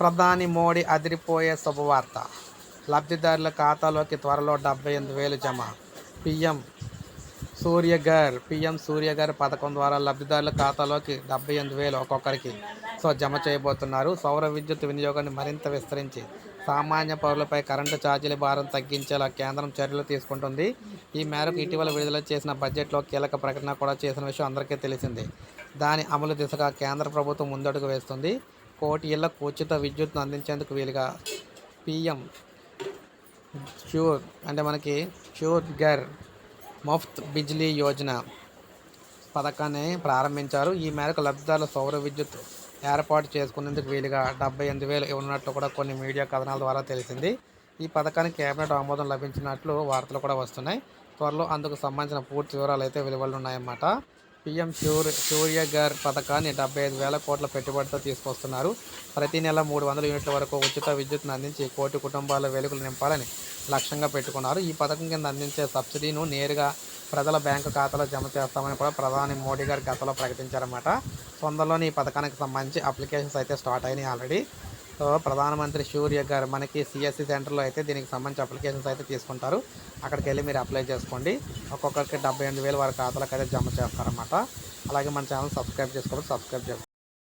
ప్రధాని మోడీ అదిరిపోయే శుభవార్త. లబ్ధిదారుల ఖాతాలోకి త్వరలో డెబ్బై ఎనిమిది వేలు జమ. పిఎం సూర్యగర్ పిఎం సూర్యగర్ పథకం ద్వారా లబ్ధిదారుల ఖాతాలోకి డెబ్బై ఎనిమిది వేలు ఒక్కొక్కరికి సో జమ చేయబోతున్నారు. సౌర విద్యుత్ వినియోగాన్ని మరింత విస్తరించి సామాన్య పౌరులపై కరెంటు ఛార్జీల భారం తగ్గించేలా కేంద్రం చర్యలు తీసుకుంటుంది. ఈ మేరకు ఇటీవల విడుదల చేసిన బడ్జెట్లో కీలక ప్రకటన కూడా చేసిన విషయం అందరికీ తెలిసిందే. దాని అమలు దిశగా కేంద్ర ప్రభుత్వం ముందడుగు వేస్తుంది. కోటి ఇళ్ళకు ఉచిత విద్యుత్ను అందించేందుకు వీలుగా పిఎం ష్యూర్ అంటే మనకి ష్యూర్ గర్ ముఫ్త్ బిజ్లీ యోజన పథకాన్ని ప్రారంభించారు. ఈ మేరకు లబ్ధిదారుల సౌర విద్యుత్ ఏర్పాటు చేసుకునేందుకు వీలుగా డెబ్బై ఎనిమిది వేలు ఇవ్వనున్నట్లు కూడా కొన్ని మీడియా కథనాల ద్వారా తెలిసింది. ఈ పథకానికి కేబినెట్ ఆమోదం లభించినట్లు వార్తలు కూడా వస్తున్నాయి. త్వరలో అందుకు సంబంధించిన పూర్తి వివరాలు అయితే వెలువడున్నాయన్నమాట పిఎం సూర్ సూర్య గర్ పథకాన్ని డెబ్బై ఐదు వేల కోట్ల పెట్టుబడితో తీసుకొస్తున్నారు. ప్రతి నెల మూడు వందల యూనిట్ల వరకు ఉచిత విద్యుత్ను అందించి కోటి కుటుంబాల వెలుగులు నింపాలని లక్ష్యంగా పెట్టుకున్నారు. ఈ పథకం కింద అందించే సబ్సిడీను నేరుగా ప్రజల బ్యాంకు ఖాతాలో జమ చేస్తామని కూడా ప్రధాని మోడీ గారు గతంలో ప్రకటించారన్నమాట. తొందరలోనే ఈ పథకానికి సంబంధించి అప్లికేషన్స్ అయితే స్టార్ట్ అయినాయి ఆల్రెడీ. సో ప్రధానమంత్రి సూర్య గారు మనకి సిఎస్సి సెంటర్లో అయితే దీనికి సంబంధించి అప్లికేషన్స్ అయితే తీసుకుంటారు. అక్కడికి వెళ్ళి మీరు అప్లై చేసుకోండి. ఒక్కొక్కరికి డెబ్బై ఎనిమిది వేలు వారి ఖాతాలకు అయితే జమ చేస్తారన్నమాట. అలాగే మన ఛానల్ సబ్స్క్రైబ్ చేసుకోవాలి సబ్స్క్రైబ్ చేసుకోండి.